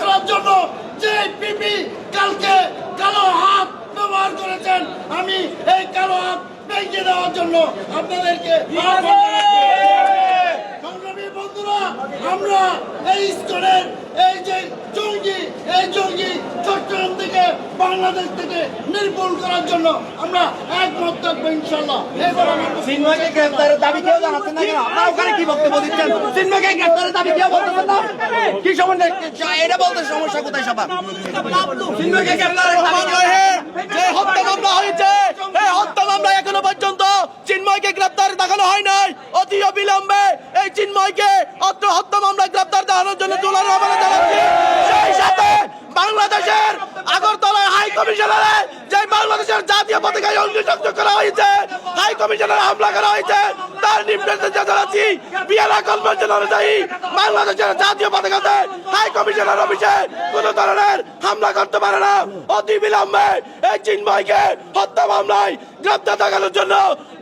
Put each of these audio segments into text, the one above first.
এই পিপি কালকে কালো হাত ব্যবহার করেছেন, আমি এই কালো হাত ভেঙে দেওয়ার জন্য আপনাদেরকে। সংগ্রামী বন্ধুরা, আমরা এই ইস্কনের এই যে জঙ্গি এই জঙ্গি চট্টগ্রাম থেকে বাংলাদেশ থেকে নির্মূল করার জন্য আমরা একমত থাকব ইনশাল্লাহ এবার আমার চিন্ময়কে গ্রেফতারের দাবি কেউ জানাচ্ছেন না কেন? আপনারা ওখানে কি বক্তব্য দিচ্ছেন? চিন্ময়কে গ্রেফতারের দাবি কেউ বলতেছেন না? কি সমস্যা এটা বলতে সমস্যা কোথায় সবার? চিন্ময়কে গ্রেফতারের দাবি দেখানো হয় নাই। অতি অবিলম্বে এই চিন্ময়কে অত্র হত্যা মামলা গ্রেফতার দেখানোর জন্য জোলার আমাদের জানাচ্ছি। বাংলাদেশের আগরতলায় হাই কমিশনারে যে বাংলাদেশের জাতীয় পতাকায় অগ্নিসংযোগ করা হয়েছে, হাই কমিশনারে হামলা করা হয়েছে, তার নির্দেশ জানাচ্ছি বিয়ারা কনভেনশন অনুযায়ী বাংলাদেশের জাতীয় পতাকাতে হাই কমিশনার অফিসে কোন ধরনের হামলা করতে পারে না। অতি বিলম্বে এই চিন্ময়কে হত্যা মামলায় গ্রেপ্তার দেখানোর জন্য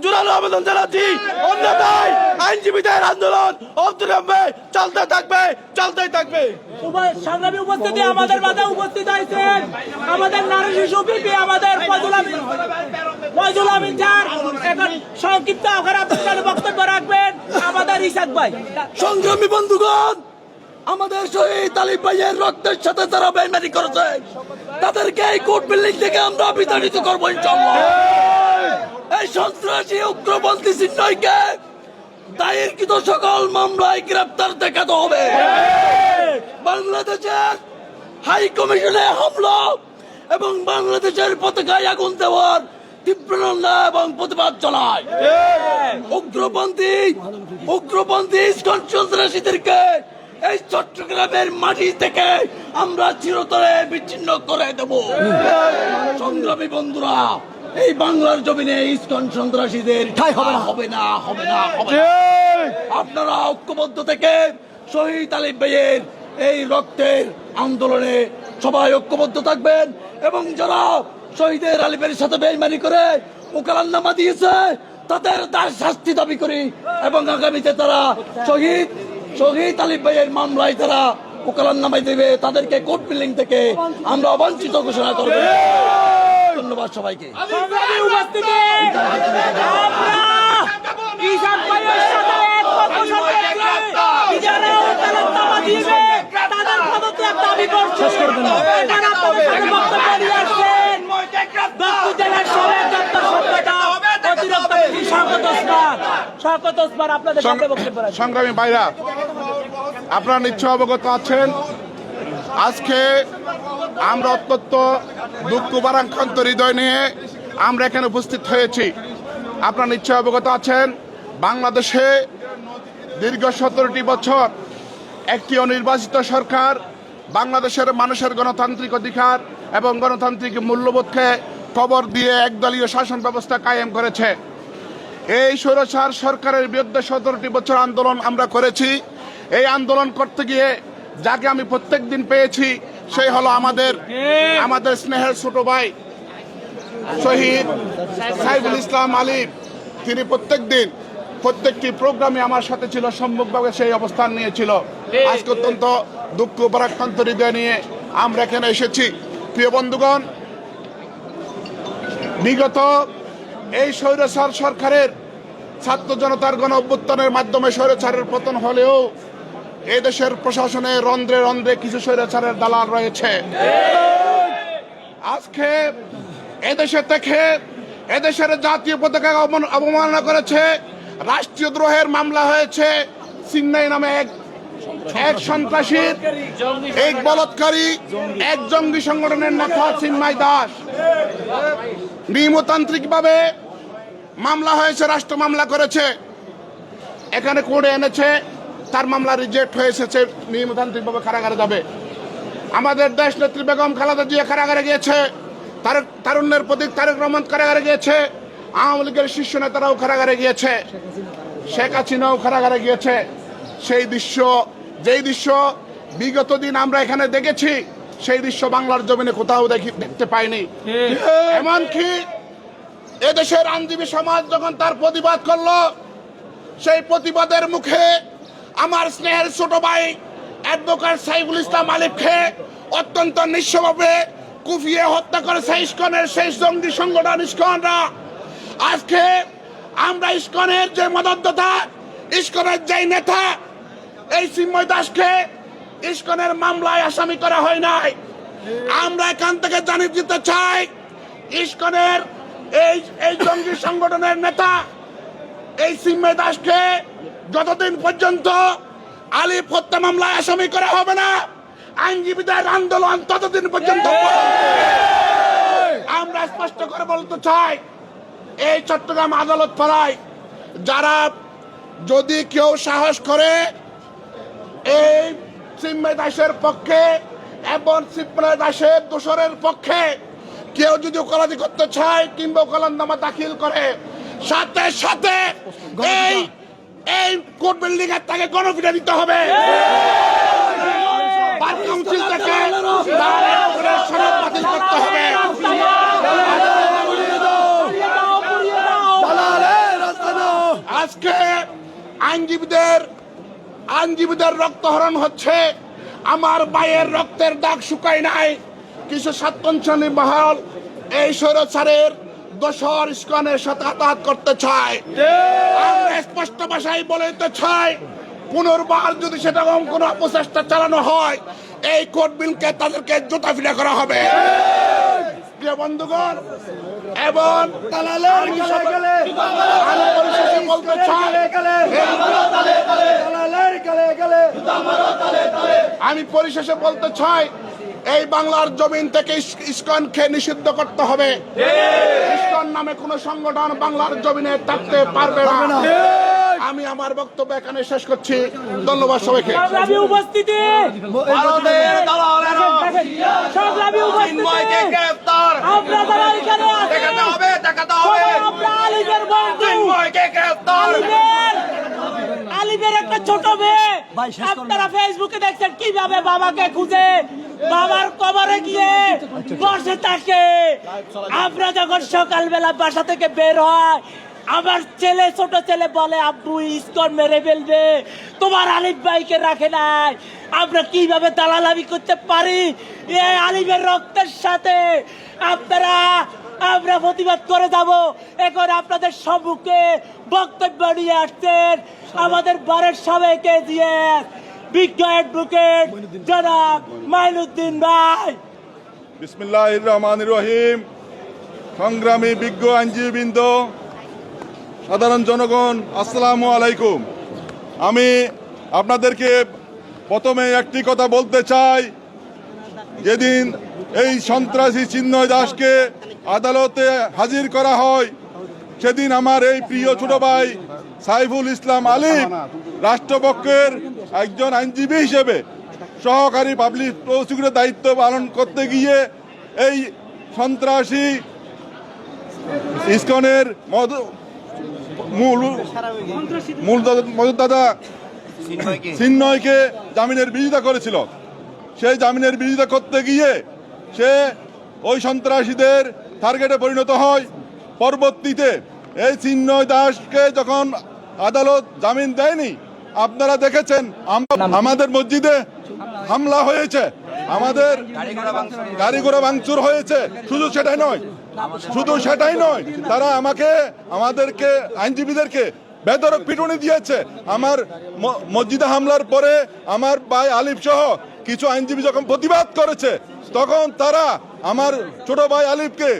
জোরালো আবেদন জানাচ্ছি। অন্যথায় আইনজীবীদের আন্দোলন অবিলম্বে চলতে থাকবে, চলতেই থাকবে। সংগ্রামী উপস্থিতি আমাদের মাঝে উপস্থিত হয়েছেন আমাদের নারী শিশু বিপি আমাদের ফজল আমিন। এখন সংক্ষিপ্ত আকারে আপনার বক্তব্য রাখবেন আমাদের ইসাক ভাই। সংগ্রামী বন্ধুগণ আমাদের শহীদ আলিফ ভাইয়ের রক্তের সাথে তারা বেমারি করেছে। তাদেরকে এই কোর্ট বিল্ডিং থেকে আমরা বিতাড়িত করব ইনশাল্লাহ এই সন্ত্রাসী উগ্রপন্থী চিহ্নয়কে দায়েরকৃত সকল মামলায় গ্রেপ্তার দেখাতে হবে। বাংলাদেশের হাই কমিশনে হামলা এবং বাংলাদেশের পতাকায় আগুন দেওয়ার তীব্র নিন্দা এবং প্রতিবাদ জানায়। উগ্রপন্থী উগ্রপন্থী ইস্কন সন্ত্রাসীদেরকে এই চট্টগ্রামের মাটি থেকে আমরা চিরতরে বিচ্ছিন্ন করে দেব। সংগ্রামী বন্ধুরা এই বাংলার জমিনে ইস্কন সন্ত্রাসীদের ঠাই হবে না। হবে না হবে না হবে আপনারা ঐক্যবদ্ধ থেকে শহীদ আলিম ভাইয়ের এই রক্তের আন্দোলনে সবাই ঐক্যবদ্ধ থাকবেন এবং যারা শহীদের আলিমের সাথে বেইমানি করে ওকালান্নামা দিয়েছে, তাদের তার শাস্তি দাবি করি এবং আগামীতে তারা শহীদ শহীদ আলিম ভাইয়ের মামলায় তারা ওকালান্নামাই দেবে, তাদেরকে কোর্ট বিল্ডিং থেকে আমরা অবাঞ্ছিত ঘোষণা করব। ধন্যবাদ সবাইকে। সাথে সংগ্রামী ভাইরা আপনারা নিশ্চয় অবগত আছেন। আজকে আমরা অত্যন্ত দুঃখ বারাক্রান্ত হৃদয় নিয়ে আমরা এখানে উপস্থিত হয়েছি। আপনারা নিশ্চয় অবগত আছেন বাংলাদেশে দীর্ঘ সতেরোটি বছর একটি অনির্বাচিত সরকার, বাংলাদেশের মানুষের গণতান্ত্রিক অধিকার এবং গণতান্ত্রিক মূল্যবোধকে কবর দিয়ে একদলীয় শাসন ব্যবস্থা কায়েম করেছে। এই স্বৈরাচার সরকারের বিরুদ্ধে সতেরোটি বছর আন্দোলন আমরা করেছি। এই আন্দোলন করতে গিয়ে যাকে আমি প্রত্যেক দিন পেয়েছি সেই হলো আমাদের আমাদের স্নেহের ছোট ভাই শহীদ সাইফুল ইসলাম আলিফ তিনি প্রত্যেক দিন প্রত্যেকটি প্রোগ্রামে আমার সাথে ছিল সম্মুখভাবে সেই অবস্থান নিয়েছিল। আজকে অত্যন্ত দুঃখ পরাক্রান্ত হৃদয় নিয়ে আমরা এখানে এসেছি। প্রিয় বন্ধুগণ, বিগত এই স্বৈরাচার সরকারের ছাত্র জনতার গণ অভ্যুত্থানের মাধ্যমে স্বৈরাচারের পতন হলেও এদেশের প্রশাসনে রন্ধ্রে রন্ধ্রে কিছু স্বৈরাচারের দালাল রয়েছে। আজকে এদেশে থেকে এদেশের জাতীয় পতাকা অবমান- অবমাননা করেছে। রাষ্ট্রীয় দ্রোহের মামলা হয়েছে সিন্নাই নামে এক এক সন্ত্রাসীর, এক বলৎকারী, এক জঙ্গি সংগঠনের নেতা চিন্ময় দাস। নিয়মতান্ত্রিক ভাবে মামলা হয়েছে, রাষ্ট্র মামলা করেছে। এখানে কোর্টে এনেছে, তার মামলা রিজেক্ট হয়ে এসেছে নিয়মতান্ত্রিক ভাবে কারাগারে যাবে। আমাদের দেশ নেত্রী বেগম খালেদা জিয়া কারাগারে গিয়েছে তারেক তারুণ্যের প্রতীক তারেক রহমান কারাগারে গিয়েছে। আওয়ামী লীগের শীর্ষ নেতারাও কারাগারে গিয়েছে। শেখ হাসিনাও কারাগারে গিয়েছে। সেই দৃশ্য, যেই দৃশ্য বিগত দিন আমরা এখানে দেখেছি, সেই দৃশ্য বাংলার জমিনে কোথাও দেখি দেখতে পাইনি। এমনকি এদেশের আইনজীবী সমাজ যখন তার প্রতিবাদ করল, সেই প্রতিবাদের মুখে আমার স্নেহের ছোট ভাই অ্যাডভোকেট সাইফুল ইসলাম আলিফকে অত্যন্ত নিঃস্বভাবে কুফিয়ে হত্যা করেছে ইস্কনের শেষ জঙ্গি সংগঠন ইস্কনরা আজকে আমরা ইস্কনের যে মদতদাতা ইস্কনের যেই নেতা এই চিন্ময় দাসকে ইস্কনের মামলায় আসামি করা হয় নাই। আমরা এখান থেকে জানিয়ে দিতে চাই ইস্কনের এই এই জঙ্গি সংগঠনের নেতা এই সিম্মে দাসকে যতদিন পর্যন্ত আলিফ হত্যা মামলায় আসামি করা হবে না আইনজীবীদের আন্দোলন ততদিন পর্যন্ত আমরা স্পষ্ট করে বলতে চাই এই চট্টগ্রাম আদালত পাড়ায় যারা যদি কেউ সাহস করে এই সিম্মে দাসের পক্ষে এবং সিম্মে দাসের দোসরের পক্ষে কেউ যদি ওকালাতি করতে চায় কিংবা ওকালান্নামা দাখিল করে সাথে সাথে এই এই কোর্ট বিল্ডিং এর তাকে গণপিটা দিতে হবে। বার কাউন্সিল থেকে সনদ বাতিল করতে হবে আজকে আইনজীবীদের আইনজীবীদের রক্তহরণ হচ্ছে। আমার ভাইয়ের রক্তের দাগ শুকায় নাই। কিছু সাতপঞ্চানী মহল এই স্বৈরাচারের দোসর ইস্কনের সাথে আঘাত করতে চায়। আমরা স্পষ্ট ভাষায় বলতে চাই পুনর্বার যদি সেটা কোনো অপচেষ্টা চালানো হয় এই কোর্ট বিলকে তাদেরকে জোতা ফিরা করা হবে। প্রিয় বন্ধুগণ এবং আমি পরিশেষে বলতে চাই আমি পরিশেষে বলতে চাই এই বাংলার জমিন থেকে ইস্কন ইস্কনকে নিষিদ্ধ করতে হবে। ইস্কন নামে কোন সংগঠন বাংলার জমিনে থাকতে পারবে না। আমি আমার বক্তব্য এখানে শেষ করছি। ধন্যবাদ সবাইকে। উপস্থিতি। গ্রেফতার। দেখাতে হবে দেখাতে হবে। গ্রেফতার। আলিমের একটা ছোট মেয়ে। আপনারা ফেসবুকে দেখছেন কীভাবে বাবাকে খুঁজে। বাবার কবরে গিয়ে বসে থাকে। আমরা যখন সকালবেলা বাসা থেকে বের হয় আমার ছেলে, ছোট ছেলে বলে, আব্বু, ইস্কন মেরে ফেলবে। তোমার আলিফ ভাইকে রাখে নাই। আমরা কীভাবে দালালামি করতে পারি? এই আলিমের রক্তের সাথে আপনারা, আমরা প্রতিবাদ করে যাব। এখন আপনাদের সম্মুখে বক্তব্য নিয়ে আসছেন আমাদের বারের সবাইকে দিয়ে বিজ্ঞ অ্যাডভোকেট জনাব মাইনুদ্দিন ভাই। বিসমিল্লাহ রহমান রহিম। সংগ্রামী বিজ্ঞ আইনজীবীবৃন্দ সাধারণ জনগণ, আসসালামু আলাইকুম। আমি আপনাদেরকে প্রথমে একটি কথা বলতে চাই। যেদিন এই সন্ত্রাসী চিন্ময় দাসকে আদালতে হাজির করা হয়, সেদিন আমার এই প্রিয় ছোট ভাই সাইফুল ইসলাম আলিফ রাষ্ট্রপক্ষের একজন আইনজীবী হিসেবে সহকারী পাবলিক প্রসিকিউটর দায়িত্ব পালন করতে গিয়ে এই সন্ত্রাসী ইসকনের মদ মূল মূল মদতদাতা চিন্ময়কে জামিনের বিরোধিতা করেছিল। সেই জামিনের বিরোধিতা করতে গিয়ে সে ওই সন্ত্রাসীদের টার্গেটে পরিণত হয়। পরবর্তীতে এই চিন্ময় দাসকে যখন আদালত জামিন দেয়নি, আপনারা দেখেছেন আমাদের মসজিদে হামলা হয়েছে। আমাদের গাড়ি ঘোড়া ভাঙচুর হয়েছে। শুধু সেটাই নয় শুধু সেটাই নয় তারা আমাকে আমাদেরকে আইনজীবীদেরকে বেদরক পিটুনি দিয়েছে। আমার মসজিদে হামলার পরে আমার ভাই আলিফ সহ কিছু আইনজীবী যখন প্রতিবাদ করেছে তখন তারা আমার ছোট ভাই আলিফকে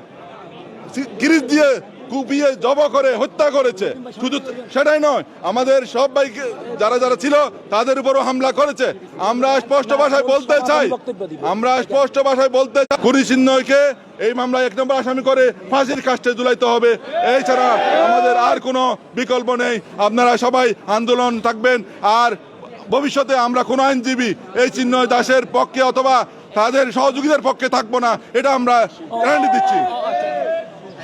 গিরিজ দিয়ে কুপিয়ে জব করে হত্যা করেছে। শুধু সেটাই নয়, আমাদের সব ভাইকে যারা যারা ছিল, তাদের উপরও হামলা করেছে। আমরা স্পষ্ট ভাষায় বলতে চাই, আমরা স্পষ্ট ভাষায় বলতে চাই, কুড়ি চিহ্নকে এই মামলায় এক নম্বর আসামি করে ফাঁসির কাস্টে জুলাইতে হবে। এছাড়া আমাদের আর কোনো বিকল্প নেই। আপনারা সবাই আন্দোলন থাকবেন। আর ভবিষ্যতে আমরা কোনো আইনজীবী এই চিহ্নয় দাসের পক্ষে অথবা তাদের সহযোগীদের পক্ষে থাকব না, এটা আমরা গ্যারান্টি দিচ্ছি।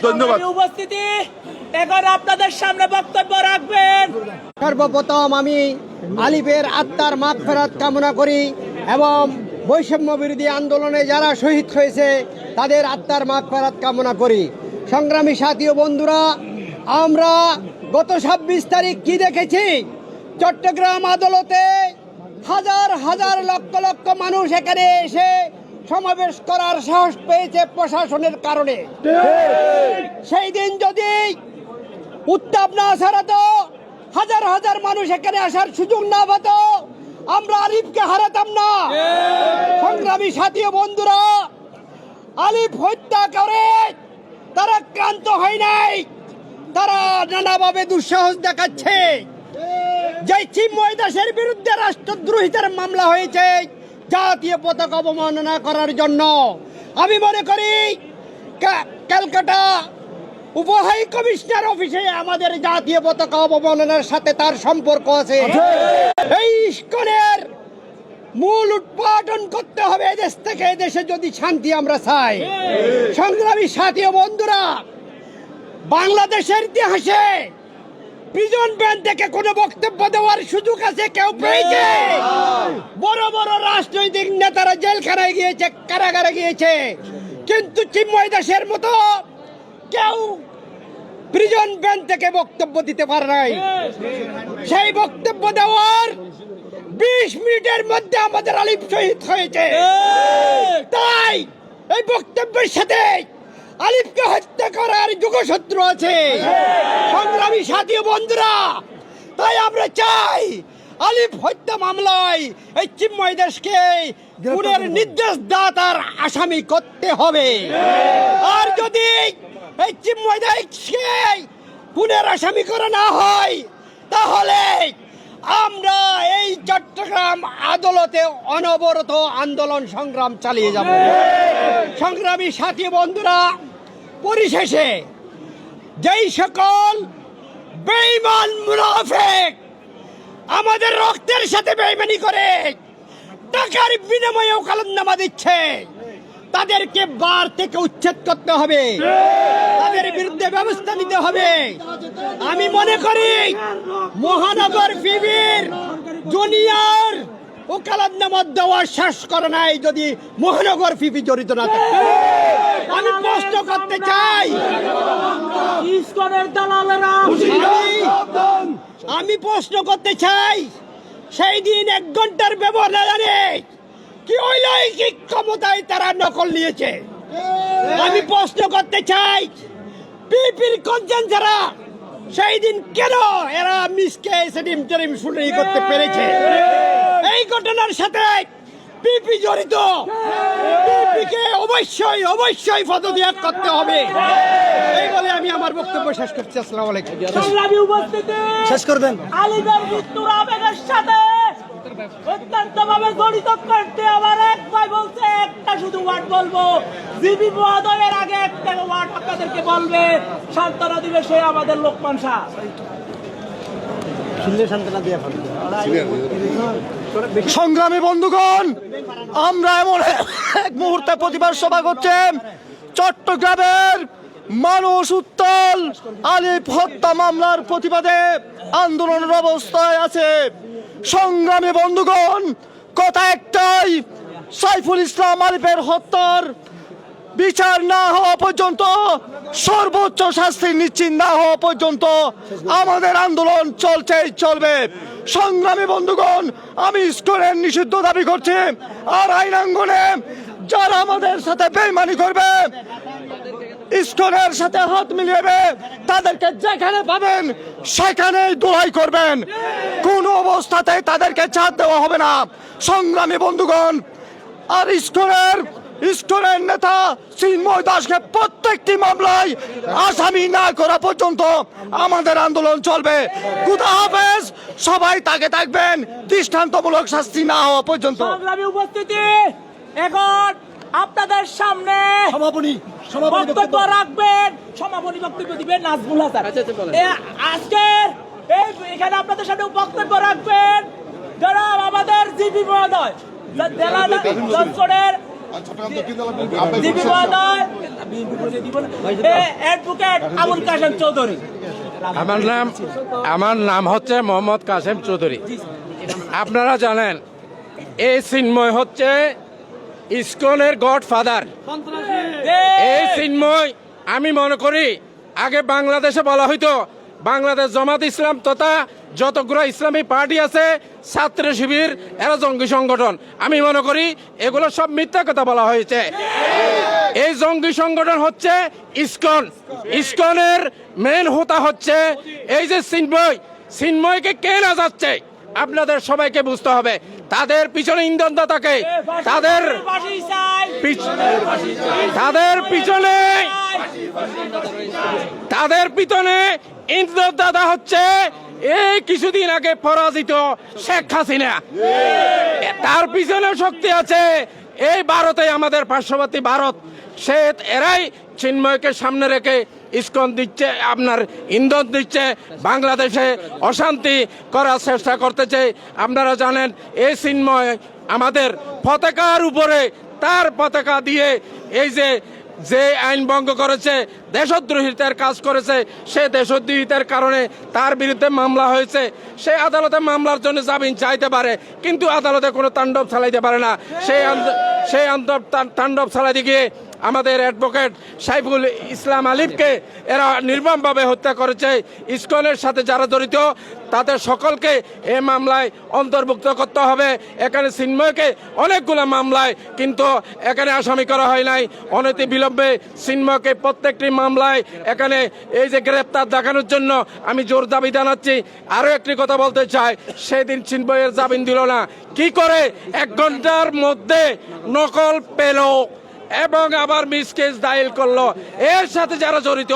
ধন্যবাদ। উপস্থিতি এখন আপনাদের সামনে বক্তব্য রাখবেন। সর্বপ্রথম আমি আলিফের আত্মার মাপ ফেরাত কামনা করি এবং বৈষম্য বিরোধী আন্দোলনে যারা শহীদ হয়েছে তাদের আত্মার মাপ ফেরাত কামনা করি। সংগ্রামী সাথী ও বন্ধুরা আমরা গত ছাব্বিশ তারিখ কি দেখেছি? চট্টগ্রাম আদালতে হাজার হাজার লক্ষ লক্ষ মানুষ এখানে এসে সমাবেশ করার সাহস পেয়েছে প্রশাসনের কারণে। সেই দিন যদি উত্তাপ না ছাড়াতো, হাজার হাজার মানুষ এখানে আসার সুযোগ না পেত, আমরা আলিফকে হারাতাম না। সংগ্রামী সাথী বন্ধুরা, আলিফ হত্যা করে, তারা ক্লান্ত হয় নাই, তারা নানাভাবে দুঃসাহস দেখাচ্ছে। যে চিন্ময় দাসের বিরুদ্ধে রাষ্ট্রদ্রোহিতার মামলা হয়েছে জাতীয় পতাকা অবমাননা করার জন্য আমি মনে করি ক্যালকাটা উপহাই কমিশনার অফিসে আমাদের জাতীয় পতাকা অবমাননার সাথে তার সম্পর্ক আছে। এই ইস্কনের মূল উৎপাদন করতে হবে এদেশ থেকে এদেশে যদি শান্তি আমরা চাই। সংগ্রামী সাথী বন্ধুরা বাংলাদেশের ইতিহাসে প্রিজন ব্যান থেকে কোনো বক্তব্য দেওয়ার সুযোগ আছে? কেউ পেয়েছে? বড় বড় রাজনৈতিক নেতারা জেলখানায় গিয়েছে কারাগারে গিয়েছে। কিন্তু চিন্ময় দাসের মতো কেউ প্রিজন ব্যান থেকে বক্তব্য দিতে পারে নাই। সেই বক্তব্য দেওয়ার বিশ মিনিটের মধ্যে আমাদের আলিফ শহীদ হয়েছে। তাই এই বক্তব্যের সাথে আলিফকে হত্যা করার যুগশত্রু আছে। সংগ্রামী সাথী বন্ধুরা, তাই আমরা চাই আলিফ হত্যা মামলায় এই চিন্ময় দাসকে পুনের নির্দেশ দাতার আসামি করতে হবে। আর যদি এই চিন্ময় দাসকে পুনের আসামি করা না হয়, তাহলে আমরা এই চট্টগ্রাম আদালতে অনবরত আন্দোলন সংগ্রাম চালিয়ে যাব। সংগ্রামী সাথী বন্ধুরা, পরিশেষে যেই সকল বেঈমান মুনাফেক আমাদের রক্তের সাথে বেইমানি করে, টাকার বিনিময়ে ওকালতনামা দিচ্ছে। তাদেরকে বার থেকে উচ্ছেদ করতে হবে। তাদের বিরুদ্ধে ব্যবস্থা নিতে হবে। আমি মনে করি মহানগর বিবির জুনিয়র ওকালতনামা দেওয়া শেষ করে নাই যদি মহানগর ফিপি জড়িত না থাকে। আমি প্রশ্ন করতে চাই আমি প্রশ্ন করতে চাই সেই দিন এক ঘণ্টার ব্যবধানে কি অলৌকিক ক্ষমতায় তারা নকল নিয়েছে? আমি প্রশ্ন করতে চাই পিপির কনসেন ছাড়া সেই দিন কেন এরা মিসকে সেদিন টেরিম শুনানি করতে পেরেছে? এই ঘটনার সাথে পিপি জড়িত। পিপিকে অবশ্যই অবশ্যই পদত্যাগ করতে হবে। এই বলে আমি আমার বক্তব্য শেষ করছি। আসসালামু আলাইকুম। শেষ করবেন আলিদের মৃত্যুর আবেগের সাথে অত্যন্ত ভাবে জড়িত করতে আমার এক ভাই বলছে একটা শুধু ওয়ার্ড বলব। জিবি মহোদয়ের আগে একটা ওয়ার্ড আপনাদেরকে বলবে সান্ত্বনা দিবে সে আমাদের লোকমান শাহ। সংগ্রামী বন্ধুগণ আমরা এমন এক মুহূর্তে প্রতিবাদ সভা করছে চট্টগ্রামের মানুষ উত্তাল আলিফ হত্যা মামলার প্রতিবাদে আন্দোলনের অবস্থায় আছে। সংগ্রামী বন্ধুগণ, কথা একটাই, সাইফুল ইসলাম আলিফের হত্যার বিচার না হওয়া পর্যন্ত, সর্বোচ্চ শাস্তি নিশ্চিত না হওয়া পর্যন্ত আমাদের আন্দোলন চলছেই চলবে। সংগ্রামী বন্ধুগণ, আমি স্কোরের নিষিদ্ধ দাবি করছি, আর আইনাঙ্গনে যারা আমাদের সাথে বেইমানি করবে ইস্কনের সাথে হাত মিলিয়ে তাদেরকে যেখানে পাবেন, সেখানেই দোলাই করবেন। কোন অবস্থাতেই তাদেরকে ছাড় দেওয়া হবে না। সংগ্রামী বন্ধুগণ, আর ইস্কনের ইস্কনের নেতা চিন্ময় দাসকে প্রত্যেকটি মামলায় আসামি না করা পর্যন্ত আমাদের আন্দোলন চলবে। খুদা হাফেজ, সবাই তাকে থাকবেন দৃষ্টান্তমূলক শাস্তি না হওয়া পর্যন্ত। উপস্থিতি, এখন আপনাদের সামনে সমাপনী বক্তব্য রাখবেন। সমাপনী বক্তব্য দিবেন নাজমুল হাসান। এ, আজকের এই এখানে আপনাদের সামনে বক্তব্য রাখবেন। যারা আমাদের জিপি মহোদয় জিপি মহোদয় অ্যাডভোকেট আবুল কাশেম চৌধুরী। আমার নাম আমার নাম হচ্ছে মোহাম্মদ কাসেম চৌধুরী। আপনারা জানেন এই চিন্ময় হচ্ছে ইসকনের গড ফাদার এই চিন্ময় আমি মনে করি আগে বাংলাদেশে বলা হইতো বাংলাদেশ জমাত ইসলাম তথা যতগুলো ইসলামী পার্টি আছে ছাত্র শিবির এরা জঙ্গি সংগঠন। আমি মনে করি এগুলো সব মিথ্যা কথা বলা হয়েছে। এই জঙ্গি সংগঠন হচ্ছে ইস্কন। ইস্কনের মেন হোতা হচ্ছে এই যে সিনময় সিনময়কে কে না যাচ্ছে? আপনাদের সবাইকে বুঝতে হবে। তাদের পিছনে ইন্ধনদাতাকে তাদের তাদের পিছনে তাদের পিছনে ইন্ধনদাতা হচ্ছে। এই কিছুদিন আগে পরাজিত শেখ হাসিনা। তার পিছনে শক্তি আছে। এই ভারতে আমাদের পার্শ্ববর্তী ভারত সে এরাই চিন্ময়কে সামনে রেখে ইস্কন দিচ্ছে, আপনার ইন্ধন দিচ্ছে, বাংলাদেশে অশান্তি করার চেষ্টা করতেছে। আপনারা জানেন এই চিন্ময় আমাদের পতাকার উপরে তার পতাকা দিয়ে এই যে যে আইন ভঙ্গ করেছে দেশদ্রোহিতার কাজ করেছে, সে দেশদ্রোহিতার কারণে তার বিরুদ্ধে মামলা হয়েছে। সে আদালতে মামলার জন্য জামিন চাইতে পারে, কিন্তু আদালতে কোনো তাণ্ডব চালাইতে পারে না। সেই সেই তাণ্ডব চালাইতে গিয়ে আমাদের অ্যাডভোকেট সাইফুল ইসলাম আলিফকে এরা নির্মমভাবে হত্যা করেছে। ইসকনের সাথে যারা জড়িত, তাদের সকলকে এ মামলায় অন্তর্ভুক্ত করতে হবে। এখানে চিন্ময়কে অনেকগুলো মামলায়, কিন্তু এখানে আসামি করা হয় নাই। অনতি বিলম্বে চিন্ময়কে প্রত্যেকটি মামলায় এখানে এই যে গ্রেপ্তার দেখানোর জন্য আমি জোর দাবি জানাচ্ছি। আরও একটি কথা বলতে চাই, সেদিন চিন্ময়ের জামিন দিল না। কি করে এক ঘণ্টার মধ্যে নকল পেল? এবং আবার মিসকেস দায়ের করল। এর সাথে যারা জড়িত,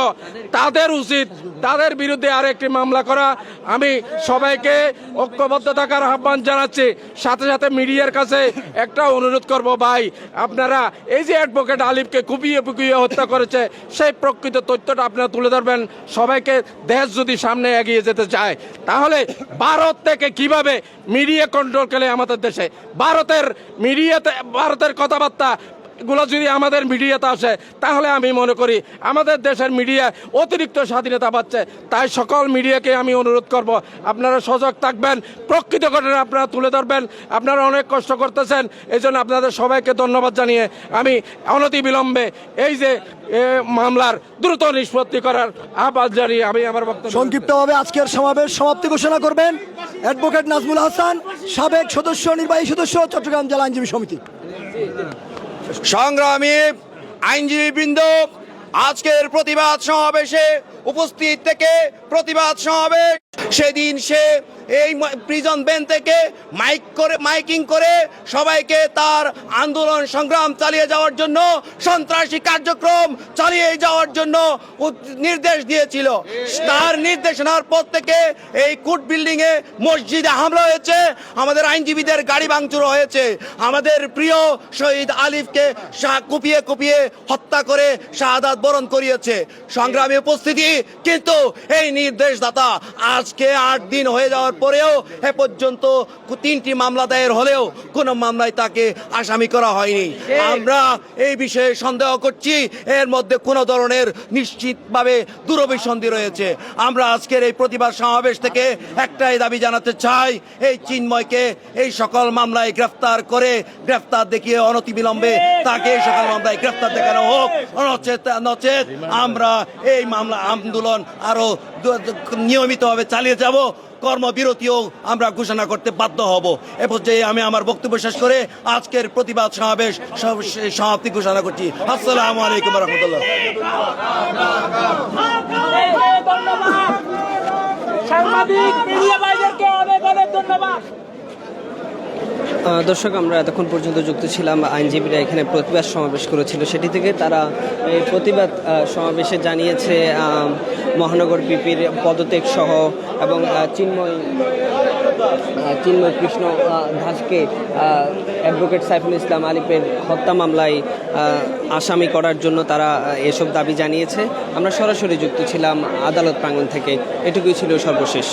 তাদের উচিত, তাদের বিরুদ্ধে আর একটি মামলা করা। আমি সবাইকে ঐক্যবদ্ধ থাকার আহ্বান জানাচ্ছি। সাথে সাথে মিডিয়ার কাছে একটা অনুরোধ করব, ভাই, আপনারা এই যে অ্যাডভোকেট আলিফকে কুপিয়ে পুকিয়ে হত্যা করেছে, সেই প্রকৃত তথ্যটা আপনারা তুলে ধরবেন। সবাইকে দেশ যদি সামনে এগিয়ে যেতে চায়, তাহলে ভারত থেকে কীভাবে মিডিয়া কন্ট্রোল করে আমাদের দেশে? ভারতের মিডিয়াতে, ভারতের কথাবার্তা গুলো যদি আমাদের মিডিয়াতে আসে, তাহলে আমি মনে করি আমাদের দেশের মিডিয়া অতিরিক্ত স্বাধীনতা পাচ্ছে। তাই সকল মিডিয়াকে আমি অনুরোধ করব, আপনারা সজাগ থাকবেন, প্রকৃত ঘটনা আপনারা তুলে ধরবেন। আপনারা অনেক কষ্ট করতেছেন এই জন্য আপনাদের সবাইকে ধন্যবাদ জানিয়ে আমি অনতি বিলম্বে এই যে মামলার দ্রুত নিষ্পত্তি করার আহ্বান জানিয়ে আমি আমার বক্তব্য সংক্ষিপ্তভাবে আজকের সমাবেশ সমাপ্তি ঘোষণা করবেন অ্যাডভোকেট নাজমুল হাসান, সাবেক সদস্য, নির্বাহী সদস্য, চট্টগ্রাম জেলা আইনজীবী সমিতি। সংগ্রামী আইনজীবী বৃন্দ আজকের প্রতিবাদ সমাবেশে উপস্থিত থেকে প্রতিবাদ সমাবেশ। সেদিন সে এই প্রিজন বেন থেকে মাইক করে মাইকিং করে সবাইকে তার আন্দোলন সংগ্রাম চালিয়ে যাওয়ার জন্য, সন্ত্রাসী কার্যক্রম চালিয়ে যাওয়ার জন্য নির্দেশ দিয়েছিল। তার নির্দেশনার পর থেকে এই কোর্ট বিল্ডিং এ মসজিদে হামলা হয়েছে। আমাদের আইনজীবীদের গাড়ি ভাঙচুর হয়েছে। আমাদের প্রিয় শহীদ আলিফকে কুপিয়ে কুপিয়ে হত্যা করে শাহাদাত বরণ করিয়েছে। সংগ্রামী উপস্থিতি, কিন্তু এই নির্দেশদাতা আজকে আট দিন হয়ে যাওয়ার পরেও এ পর্যন্ত তিনটি মামলা দায়ের হলেও কোনো মামলায় তাকে আসামি করা হয়নি। আমরা এই বিষয়ে সন্দেহ করছি এর মধ্যে কোনো ধরনের নিশ্চিতভাবে দূরভিসন্ধি রয়েছে। আমরা আজকের এই প্রতিবাদ সমাবেশ থেকে একটাই দাবি জানাতে চাই এই চিন্ময়কে এই সকল মামলায় গ্রেফতার করে গ্রেফতার দেখিয়ে অনতিবিলম্বে তাকে এই সকল মামলায় গ্রেফতার দেখানো হোক। নচেত নচেত আমরা এই মামলা আন্দোলন আরও দু- দু- নিয়মিতভাবে চালিয়ে যাব। কর্মবিরতিও আমরা ঘোষণা করতে বাধ্য হব। এ পর্যায়ে আমি আমার বক্তব্য শেষ করে আজকের প্রতিবাদ সমাবেশ সমাপ্তি ঘোষণা করছি। আসসালামু আলাইকুম রহমতুল্লাহ। সাংবাদিক, মিডিয়া ভাইদেরকে অনেক অনেক ধন্যবাদ। দর্শক, আমরা এতক্ষণ পর্যন্ত যুক্ত ছিলাম। আইনজীবীরা এখানে প্রতিবাদ সমাবেশ করেছিল। সেটি থেকে তারা এই প্রতিবাদ সমাবেশে জানিয়েছে মহানগর পিপির পদত্যাগ সহ এবং চিন্ময় চিন্ময় কৃষ্ণ দাসকে অ্যাডভোকেট সাইফুল ইসলাম আলিফের হত্যা মামলায় আসামি করার জন্য তারা এসব দাবি জানিয়েছে। আমরা সরাসরি যুক্ত ছিলাম আদালত প্রাঙ্গণ থেকে। এটুকুই ছিল সর্বশেষ।